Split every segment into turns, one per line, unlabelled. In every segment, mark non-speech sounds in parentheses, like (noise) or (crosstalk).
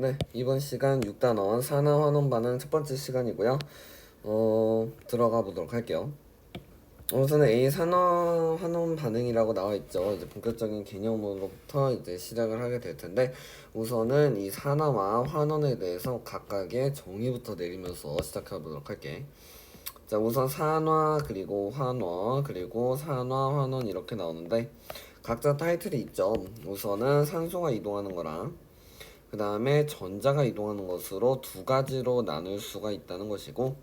네, 이번 시간 6단원 산화 환원 반응 첫 번째 시간이고요. 어, 들어가 보도록 할게요. 우선은 A 산화 환원 반응이라고 나와 있죠. 이제 본격적인 개념으로부터 이제 시작을 하게 될 텐데 우선은 이 산화와 환원에 대해서 각각의 정의부터 내리면서 시작해 보도록 할게. 자, 우선 산화 그리고 환원 그리고 산화 환원 이렇게 나오는데 각자 타이틀이 있죠. 우선은 산소가 이동하는 거랑 그 다음에 전자가 이동하는 것으로 두 가지로 나눌 수가 있다는 것이고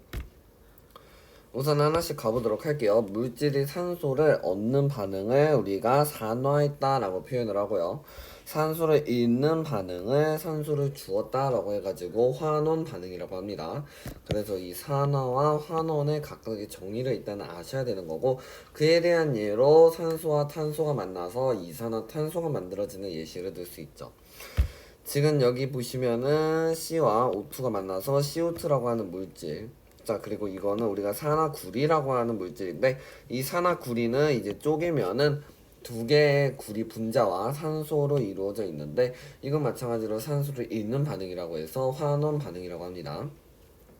우선 하나씩 가보도록 할게요. 물질이 산소를 얻는 반응을 우리가 산화했다라고 표현을 하고요. 산소를 잃는 반응을 산소를 주었다라고 해가지고 환원 반응이라고 합니다. 그래서 이 산화와 환원의 각각의 정의를 일단 아셔야 되는 거고 그에 대한 예로 산소와 탄소가 만나서 이산화탄소가 만들어지는 예시를 들 수 있죠. 지금 여기 보시면은 C와 O2가 만나서 CO2라고 하는 물질. 자, 그리고 이거는 우리가 산화구리라고 하는 물질인데 이 산화구리는 이제 쪼개면은 두 개의 구리 분자와 산소로 이루어져 있는데 이건 마찬가지로 산소를 잃는 반응이라고 해서 환원 반응이라고 합니다.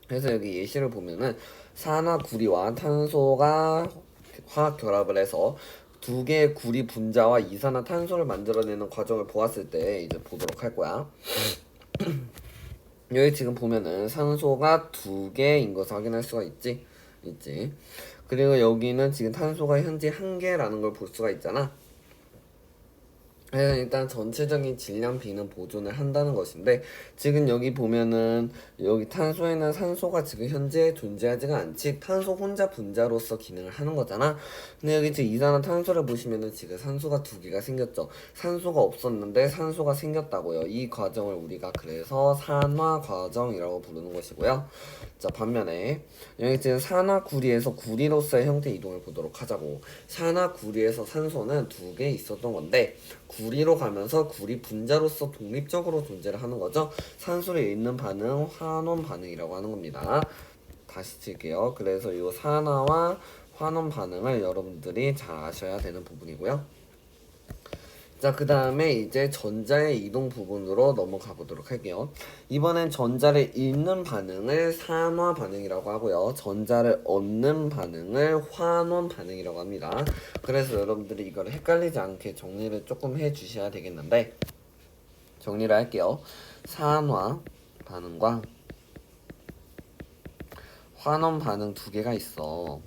그래서 여기 예시를 보면은 산화구리와 탄소가 화학 결합을 해서 두 개의 구리 분자와 이산화탄소를 만들어내는 과정을 보았을 때 이제 보도록 할 거야. (clears throat) 여기 지금 보면은 산소가 두 개인 것을 확인할 수가 있지, 있지. 그리고 여기는 지금 탄소가 현재 한 개라는 걸 볼 수가 있잖아. 그래서 일단 전체적인 질량 비는 보존을 한다는 것인데 지금 여기 보면은 여기 탄소에는 산소가 지금 현재 존재하지가 않지 탄소 혼자 분자로서 기능을 하는 거잖아. 근데 여기 지금 이산화탄소를 보시면은 지금 산소가 두 개가 생겼죠. 산소가 없었는데 산소가 생겼다고요. 이 과정을 우리가 그래서 산화 과정이라고 부르는 것이고요. 자 반면에 여기 지금 산화구리에서 구리로서의 형태 이동을 보도록 하자고. 산화구리에서 산소는 두 개 있었던 건데 구 리로 가면서 구리 분자로서 독립적으로 존재를 하는 거죠. 산소를 잃는 반응 환원 반응이라고 하는 겁니다. 다시 칠게요. 그래서 이 산화와 환원 반응을 여러분들이 잘 아셔야 되는 부분이고요. 자, 그 다음에 이제 전자의 이동 부분으로 넘어가 보도록 할게요. 이번엔 전자를 잃는 반응을 산화 반응이라고 하고요. 전자를 얻는 반응을 환원 반응이라고 합니다. 그래서 여러분들이 이걸 헷갈리지 않게 정리를 조금 해 주셔야 되겠는데, 정리를 할게요. 산화 반응과 환원 반응 두 개가 있어.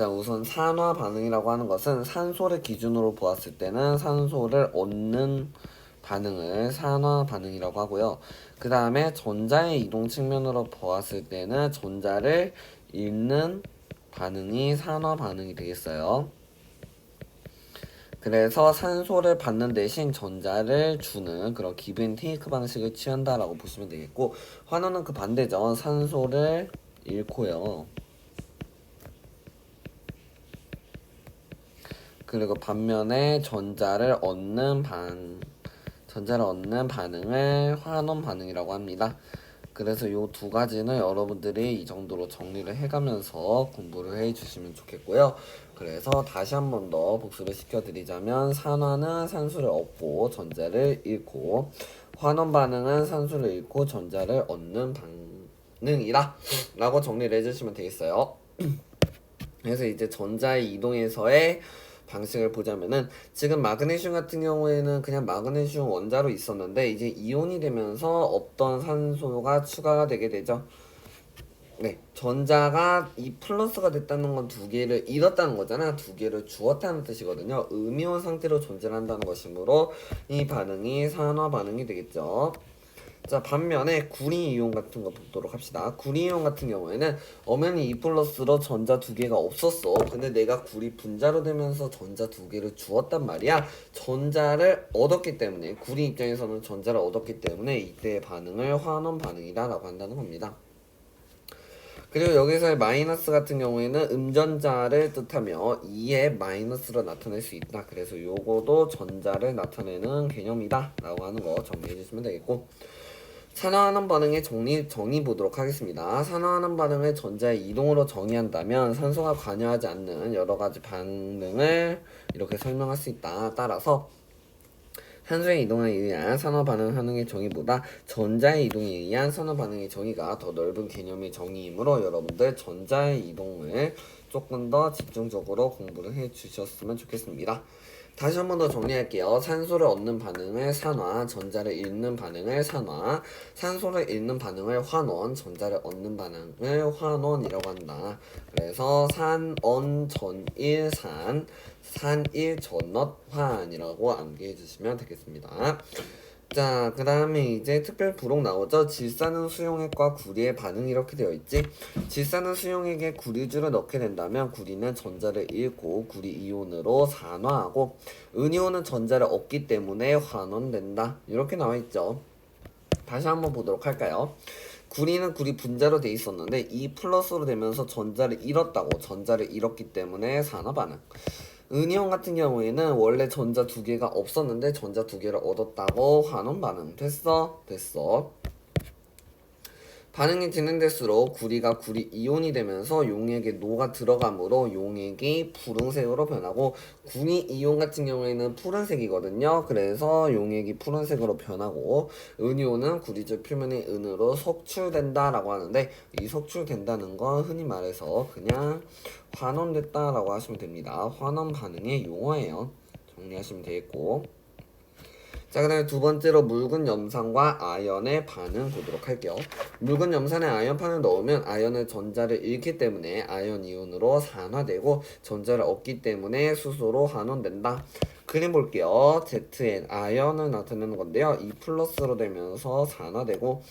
자, 우선 산화 반응이라고 하는 것은 산소를 기준으로 보았을 때는 산소를 얻는 반응을 산화 반응이라고 하고요. 그 다음에 전자의 이동 측면으로 보았을 때는 전자를 잃는 반응이 산화 반응이 되겠어요. 그래서 산소를 받는 대신 전자를 주는 그런 기브 테이크 방식을 취한다라고 보시면 되겠고 환원은 그 반대죠. 산소를 잃고요. 그리고 반면에 전자를 얻는 반 전자를 얻는 반응을 환원 반응이라고 합니다. 그래서 이 두 가지는 여러분들이 이 정도로 정리를 해가면서 공부를 해주시면 좋겠고요. 그래서 다시 한 번 더 복습을 시켜드리자면 산화는 산소를 얻고 전자를 잃고 환원 반응은 산소를 잃고 전자를 얻는 반응이다 라고 정리를 해주시면 되겠어요. (clears throat) 그래서 이제 전자의 이동에서의 방식을 보자면은 지금 마그네슘 같은 경우에는 그냥 마그네슘 원자로 있었는데 이제 이온이 되면서 없던 산소가 추가가 되게 되죠. 네, 전자가 이 플러스가 됐다는 건 두 개를 잃었다는 거잖아. 두 개를 주었다는 뜻이거든요. 음이온 상태로 존재한다는 것이므로 이 반응이 산화 반응이 되겠죠. 자 반면에 구리 이온 같은 거 보도록 합시다. 구리 이온 같은 경우에는 엄연히 2 플러스로 전자 두 개가 없었어. 근데 내가 구리 분자로 되면서 전자 두 개를 주었단 말이야. 전자를 얻었기 때문에 구리 입장에서는 전자를 얻었기 때문에 이때의 반응을 환원 반응이다라고 한다는 겁니다. 그리고 여기서의 마이너스 같은 경우에는 음전자를 뜻하며 2의 마이너스로 나타낼 수 있다. 그래서 요거도 전자를 나타내는 개념이다. 라고 하는 거 정리해 주시면 되겠고 산화하는 반응의 정리, 정의 보도록 하겠습니다. 산화하는 반응을 전자의 이동으로 정의한다면 산소가 관여하지 않는 여러 가지 반응을 이렇게 설명할 수 있다. 따라서 산소의 이동에 의한 산화 반응 환경의 정의보다 전자의 이동에 의한 산화 반응의 정의가 더 넓은 개념의 정의이므로 여러분들 전자의 이동을 조금 더 집중적으로 공부를 해 주셨으면 좋겠습니다. 다시 한 번 더 정리할게요. 산소를 얻는 반응을 산화, 전자를 잃는 반응을 산화, 산소를 잃는 반응을 환원, 전자를 얻는 반응을 환원이라고 한다. 그래서 산언 전일 산, 산일 전넛 환이라고 암기해 주시면 되겠습니다. 자, 그 다음에 이제 특별 부록 나오죠. 질산은 수용액과 구리의 반응이 이렇게 되어 있지. 질산은 수용액에 구리주를 넣게 된다면 구리는 전자를 잃고 구리 이온으로 산화하고 은이온은 전자를 얻기 때문에 환원된다. 이렇게 나와 있죠. 다시 한번 보도록 할까요? 구리는 구리 분자로 돼 있었는데 이 플러스로 되면서 전자를 잃었다고 전자를 잃었기 때문에 산화 반응. 은이온 같은 경우에는 원래 전자 두 개가 없었는데 전자 두 개를 얻었다고 환원 반응. 됐어? 됐어 반응이 진행될수록 구리가 구리 이온이 되면서 용액에 노가 들어가므로 용액이 푸른색으로 변하고 구리 이온 같은 경우에는 푸른색이거든요. 그래서 용액이 푸른색으로 변하고 은이온은 구리줄 표면의 은으로 속출된다라고 하는데 이 속출된다는 건 흔히 말해서 그냥 환원됐다라고 하시면 됩니다. 환원 반응의 용어예요. 정리하시면 되겠고 자, 그 다음에 두 번째로 묽은 염산과 아연의 반응 보도록 할게요. 묽은 염산에 아연판을 넣으면 아연의 전자를 잃기 때문에 아연 이온으로 산화되고 전자를 얻기 때문에 수소로 환원된다. 그림 볼게요. ZN 아연을 나타내는 건데요. 이 플러스로 되면서 산화되고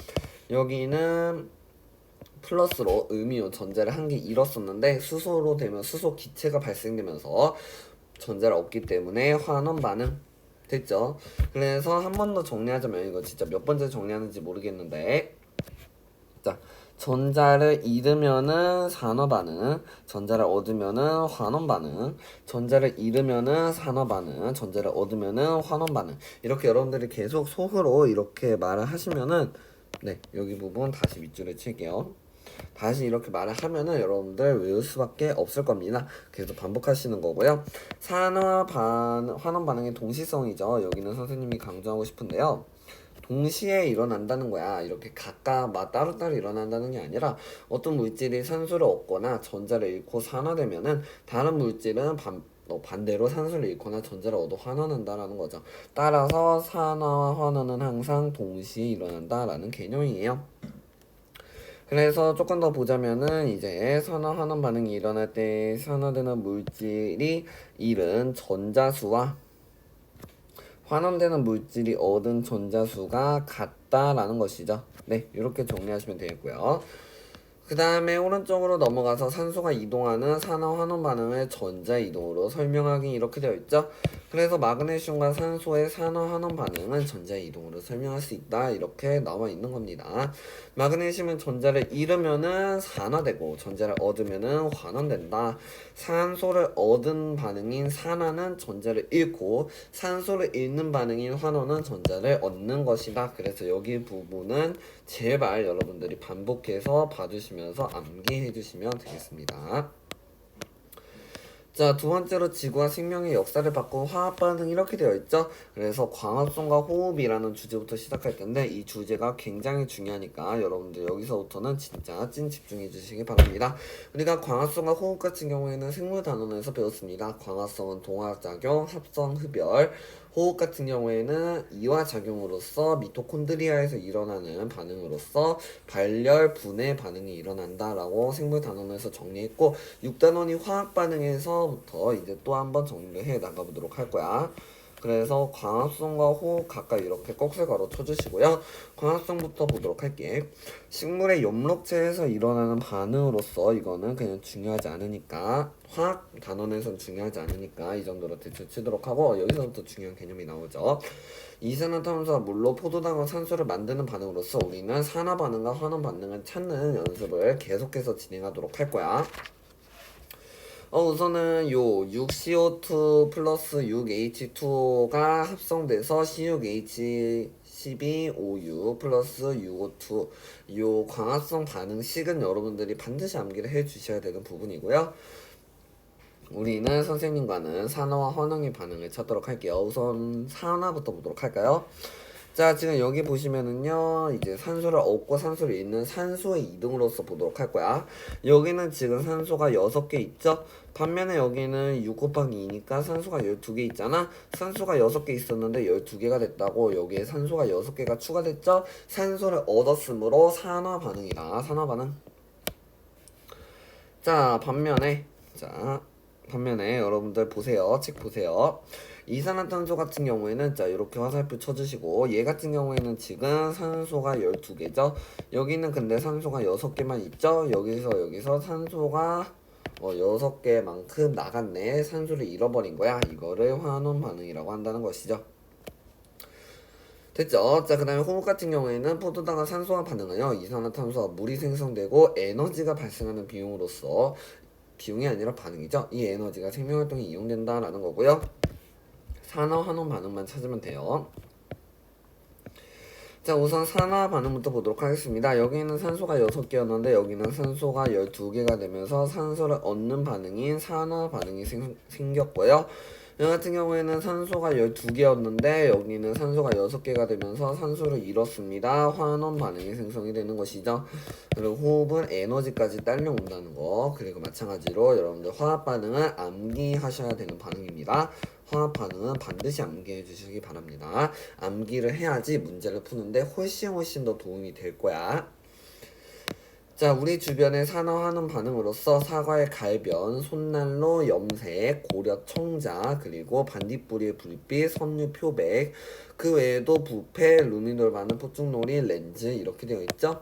여기는 플러스로 음이온 전자를 한 개 잃었었는데 수소로 되면 수소 기체가 발생되면서 전자를 얻기 때문에 환원 반응 됐죠? 그래서 한 번 더 정리하자면 이거 진짜 몇 번째 정리하는지 모르겠는데 자 전자를 잃으면은 산화 반응, 전자를 얻으면은 환원 반응, 전자를 잃으면은 산화 반응, 전자를 얻으면은 환원 반응. 이렇게 여러분들이 계속 속으로 이렇게 말을 하시면은 네 여기 부분 다시 밑줄에 칠게요. 다시 이렇게 말을 하면은 여러분들 외울 수밖에 없을 겁니다. 계속 반복하시는 거고요. 산화 반 환원 반응의 동시성이죠. 여기는 선생님이 강조하고 싶은데요. 동시에 일어난다는 거야. 이렇게 각각 막 따로따로 일어난다는 게 아니라 어떤 물질이 산소를 얻거나 전자를 잃고 산화되면은 다른 물질은 반, 어, 반대로 산소를 잃거나 전자를 얻어 환원한다라는 거죠. 따라서 산화와 환원은 항상 동시에 일어난다라는 개념이에요. 그래서 조금 더 보자면은 이제 산화 환원 반응이 일어날 때 산화되는 물질이 잃은 전자수와 환원되는 물질이 얻은 전자수가 같다라는 것이죠. 네, 이렇게 정리하시면 되겠고요. 그 다음에 오른쪽으로 넘어가서 산소가 이동하는 산화 환원 반응을 전자 이동으로 설명하기 이렇게 되어 있죠. 그래서 마그네슘과 산소의 산화 환원 반응은 전자 이동으로 설명할 수 있다 이렇게 나와 있는 겁니다. 마그네슘은 전자를 잃으면은 산화되고 전자를 얻으면은 환원된다. 산소를 얻은 반응인 산화는 전자를 잃고 산소를 잃는 반응인 환원은 전자를 얻는 것이다. 그래서 여기 부분은 제발 여러분들이 반복해서 봐주시면 서 암기해 주시면 되겠습니다. 자, 두 번째로 지구와 생명의 역사를 바꾼 화학 반응 이렇게 되어 있죠. 그래서 광합성과 호흡이라는 주제부터 시작할 텐데 이 주제가 굉장히 중요하니까 여러분들 여기서부터는 진짜 찐 집중해 주시기 바랍니다. 우리가 광합성과 호흡 같은 경우에는 생물 단원에서 배웠습니다. 광합성은 동화작용, 합성, 흡열, 호흡 같은 경우에는 이와 작용으로서 미토콘드리아에서 일어나는 반응으로서 발열, 분해 반응이 일어난다라고 생물 단원에서 정리했고 6단원이 화학 반응에서부터 이제 또 한번 정리를 해 나가 보도록 할 거야. 그래서 광합성과 호흡 각각 이렇게 꺽쇠가로 쳐주시고요. 광합성부터 보도록 할게. 식물의 엽록체에서 일어나는 반응으로서 이거는 그냥 중요하지 않으니까 화학 단원에선 중요하지 않으니까 이 정도로 대체 치도록 하고 여기서부터 중요한 개념이 나오죠. 이산화탄소와 물로 포도당과 산소를 만드는 반응으로서 우리는 산화 반응과 환원 반응을 찾는 연습을 계속해서 진행하도록 할 거야. 어, 우선은 요 6CO2 플러스 6H2가 합성돼서 C6H 12O6 플러스 6O2 요 광합성 반응식은 여러분들이 반드시 암기를 해 주셔야 되는 부분이고요. 우리는 선생님과는 산화와 환원의 반응을 찾도록 할게요. 우선 산화부터 보도록 할까요? 자, 지금 여기 보시면은요, 이제 산소를 얻고 산소를 잃는 산소의 이동으로서 보도록 할 거야. 여기는 지금 산소가 6개 있죠? 반면에 여기는 6 곱하기 2니까 산소가 12개 있잖아? 산소가 6개 있었는데 12개가 됐다고 여기에 산소가 6개가 추가됐죠? 산소를 얻었으므로 산화 반응이다. 산화 반응. 자, 반면에, 자, 반면에 여러분들 보세요. 책 보세요. 이산화탄소 같은 경우에는 자 이렇게 화살표 쳐주시고 얘 같은 경우에는 지금 산소가 12개죠. 여기는 근데 산소가 6개만 있죠. 여기서 여기서 산소가 어, 6개만큼 나갔네. 산소를 잃어버린 거야. 이거를 환원 반응이라고 한다는 것이죠. 됐죠? 자, 그 다음에 호흡 같은 경우에는 포도당과 산소와 반응하여 이산화탄소와 물이 생성되고 에너지가 발생하는 비용으로서 비용이 아니라 반응이죠. 이 에너지가 생명활동에 이용된다라는 거고요. 산화 환원 반응만 찾으면 돼요. 자 우선 산화 반응부터 보도록 하겠습니다. 여기는 산소가 6개였는데 여기는 산소가 12개가 되면서 산소를 얻는 반응인 산화 반응이 생, 생겼고요. 여기 같은 경우에는 산소가 12개였는데 여기는 산소가 6개가 되면서 산소를 잃었습니다. 환원 반응이 생성이 되는 것이죠. 그리고 호흡은 에너지까지 딸려온다는 거. 그리고 마찬가지로 여러분들 화학 반응은 암기하셔야 되는 반응입니다. 화학 반응은 반드시 암기해 주시기 바랍니다. 암기를 해야지 문제를 푸는데 훨씬 훨씬 더 도움이 될 거야. 자, 우리 주변에 산화하는 반응으로서 사과의 갈변, 손난로, 염색, 고려 청자, 그리고 반딧불이의 불빛, 섬유 표백, 그 외에도 부패, 루미놀 반응, 포축놀이, 렌즈 이렇게 되어 있죠.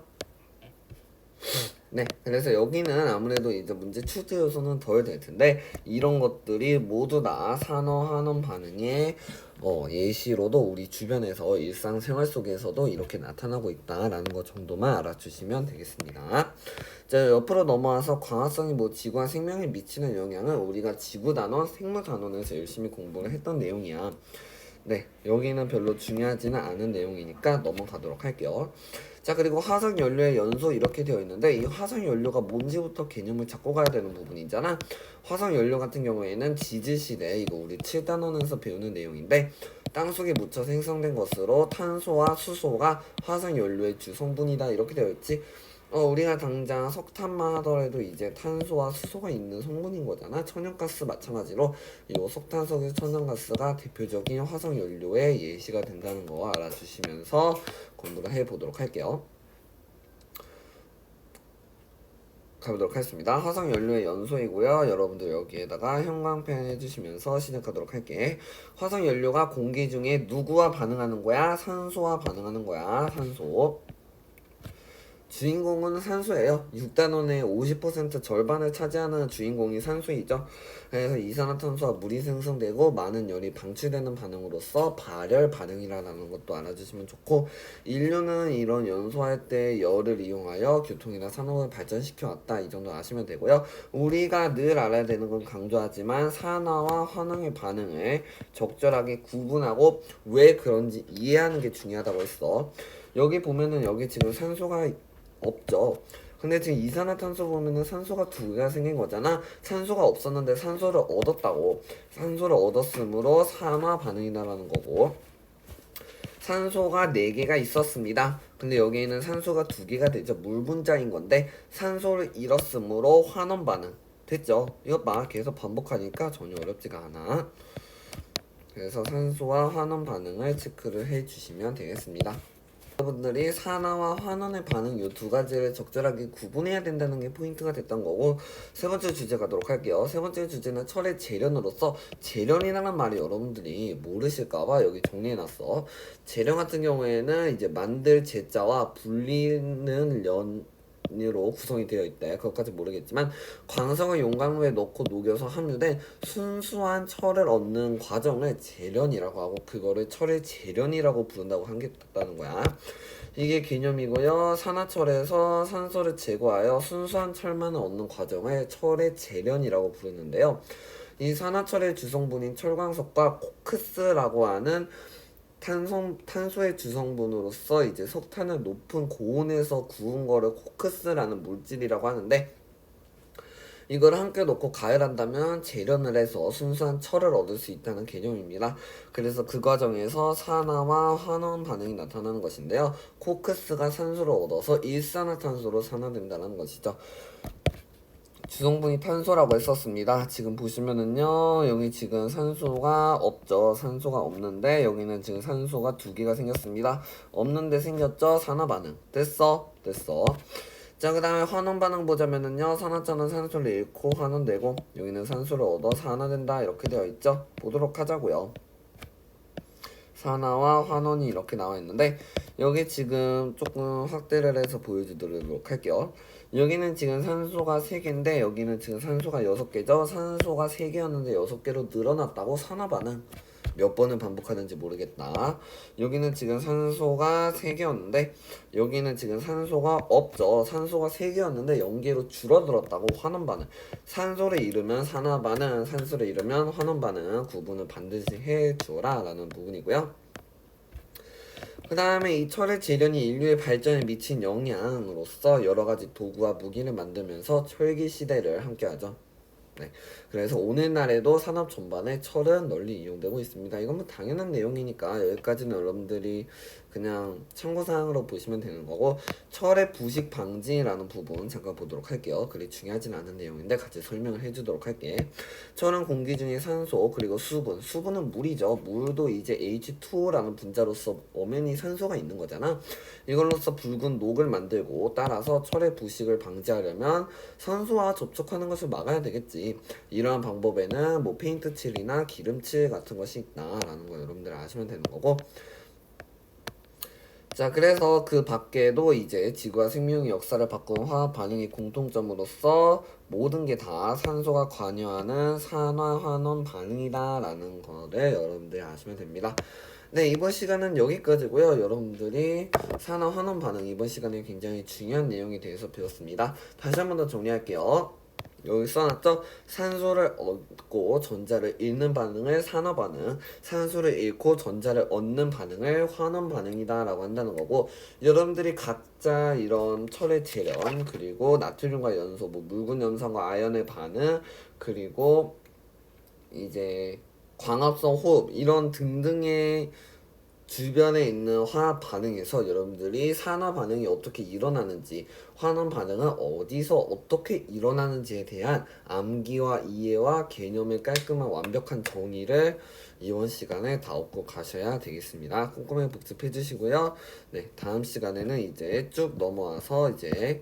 네, 그래서 여기는 아무래도 이제 문제 출제 요소는 덜 될 텐데 이런 것들이 모두 다 산화환원 반응의 어, 예시로도 우리 주변에서 일상생활 속에서도 이렇게 나타나고 있다라는 것 정도만 알아주시면 되겠습니다. 자, 옆으로 넘어와서 광합성이 뭐 지구와 생명에 미치는 영향은 우리가 지구 단원, 생물 단원에서 열심히 공부를 했던 내용이야. 네, 여기는 별로 중요하지는 않은 내용이니까 넘어가도록 할게요. 자 그리고 화석 연료의 연소 이렇게 되어 있는데 이 화석 연료가 뭔지부터 개념을 잡고 가야 되는 부분이잖아 화석 연료 같은 경우에는 지질시대 이거 우리 7단원에서 배우는 내용인데 땅속에 묻혀 생성된 것으로 탄소와 수소가 화석 연료의 주 성분이다 이렇게 되어 있지 어, 우리가 당장 석탄만 하더라도 이제 탄소와 수소가 있는 성분인 거잖아. 천연가스 마찬가지로 이 석탄석유 천연가스가 대표적인 화석 연료의 예시가 된다는 거 알아주시면서 공부를 해보도록 할게요. 가보도록 하겠습니다. 화석 연료의 연소이고요. 여러분들 여기에다가 형광펜 해주시면서 시작하도록 할게. 화석 연료가 공기 중에 누구와 반응하는 거야? 산소와 반응하는 거야. 산소. 주인공은 산소예요. 6단원의 50% 절반을 차지하는 주인공이 산소이죠. 그래서 이산화탄소와 물이 생성되고 많은 열이 방출되는 반응으로서 발열 반응이라는 것도 알아주시면 좋고 인류는 이런 연소할 때 열을 이용하여 교통이나 산업을 발전시켜 왔다. 이 정도 아시면 되고요. 우리가 늘 알아야 되는 건 강조하지만 산화와 환원의 반응을 적절하게 구분하고 왜 그런지 이해하는 게 중요하다고 했어. 여기 보면은 여기 지금 산소가 없죠. 근데 지금 이산화탄소 보면은 산소가 두 개가 생긴 거잖아. 산소가 없었는데 산소를 얻었다고. 산소를 얻었으므로 산화 반응이다라는 거고. 산소가 4개가 있었습니다. 근데 여기에는 산소가 2개가 되죠. 물 분자인 건데 산소를 잃었으므로 환원 반응. 됐죠? 이것 봐. 계속 반복하니까 전혀 어렵지가 않아. 그래서 산소와 환원 반응을 체크를 해 주시면 되겠습니다. 여러분들이 산화와 환원의 반응 이 두 가지를 적절하게 구분해야 된다는 게 포인트가 됐던 거고 세 번째 주제 가도록 할게요. 세 번째 주제는 철의 재련으로서 재련이라는 말이 여러분들이 모르실까봐 여기 정리해놨어. 재련 같은 경우에는 이제 만들 제자와 불리는 련 으로 구성이 되어 있대. 그것까지 모르겠지만 광석을 용광로에 넣고 녹여서 함유된 순수한 철을 얻는 과정을 재련이라고 하고 그거를 철의 재련이라고 부른다고 한겠다는 거야. 이게 개념이고요. 산화철에서 산소를 제거하여 순수한 철만을 얻는 과정을 철의 재련이라고 부르는데요. 이 산화철의 주성분인 철광석과 코크스라고 하는 탄소, 탄소의 주성분으로서 이제 석탄을 높은 고온에서 구운 거를 코크스라는 물질이라고 하는데 이걸 함께 놓고 가열한다면 재련을 해서 순수한 철을 얻을 수 있다는 개념입니다. 그래서 그 과정에서 산화와 환원 반응이 나타나는 것인데요. 코크스가 산소를 얻어서 일산화탄소로 산화된다는 것이죠. 주성분이 탄소라고 했었습니다. 지금 보시면은요, 여기 지금 산소가 없죠. 산소가 없는데, 여기는 지금 산소가 두 개가 생겼습니다. 없는데 생겼죠? 산화 반응. 됐어? 됐어. 자, 그 다음에 환원 반응 보자면은요, 산화자는 산소를 잃고 환원되고, 여기는 산소를 얻어 산화된다. 이렇게 되어 있죠? 보도록 하자고요. 산화와 환원이 이렇게 나와 있는데 여기 지금 조금 확대를 해서 보여주도록 할게요. 여기는 지금 산소가 3개인데 여기는 지금 산소가 6개죠. 산소가 3개였는데 6개로 늘어났다고 산화 반응. 몇 번을 반복하는지 모르겠다. 여기는 지금 산소가 3개였는데 여기는 지금 산소가 없죠. 산소가 3개였는데 0개로 줄어들었다고 환원 반응. 산소를 잃으면 산화 반응, 산소를 잃으면 환원 반응 구분을 반드시 해 주라 라는 부분이고요. 그 다음에 이 철의 재련이 인류의 발전에 미친 영향으로서 여러 가지 도구와 무기를 만들면서 철기 시대를 함께하죠. 네. 그래서 오늘날에도 산업 전반에 철은 널리 이용되고 있습니다. 이건 뭐 당연한 내용이니까 여기까지는 여러분들이 그냥 참고사항으로 보시면 되는 거고 철의 부식 방지라는 부분 잠깐 보도록 할게요. 그리 중요하진 않은 내용인데 같이 설명을 해주도록 할게. 철은 공기 중에 산소 그리고 수분, 수분은 물이죠. 물도 이제 H2O라는 분자로서 엄연히 산소가 있는 거잖아. 이걸로써 붉은 녹을 만들고 따라서 철의 부식을 방지하려면 산소와 접촉하는 것을 막아야 되겠지. 이러한 방법에는 뭐 페인트 칠이나 기름칠 같은 것이 있다라는 거 여러분들 아시면 되는 거고. 자, 그래서 그 밖에도 이제 지구와 생명의 역사를 바꾼 화학 반응의 공통점으로서 모든 게 다 산소가 관여하는 산화환원 반응이다라는 거를 여러분들이 아시면 됩니다. 네, 이번 시간은 여기까지고요. 여러분들이 산화환원 반응 이번 시간에 굉장히 중요한 내용에 대해서 배웠습니다. 다시 한 번 더 정리할게요. 여기 써놨죠? 산소를 얻고 전자를 잃는 반응을 산화 반응, 산소를 잃고 전자를 얻는 반응을 환원 반응이다 라고 한다는 거고 여러분들이 각자 이런 철의 재련 그리고 나트륨과 연소, 뭐 묽은 염산과 아연의 반응 그리고 이제 광합성 호흡 이런 등등의 주변에 있는 화학 반응에서 여러분들이 산화 반응이 어떻게 일어나는지, 환원 반응은 어디서 어떻게 일어나는지에 대한 암기와 이해와 개념의 깔끔한 완벽한 정의를 이번 시간에 다 얻고 가셔야 되겠습니다. 꼼꼼히 복습해 주시고요. 네, 다음 시간에는 이제 쭉 넘어와서 이제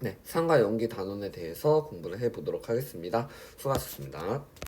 네, 상과 연기 단원에 대해서 공부를 해 보도록 하겠습니다. 수고하셨습니다.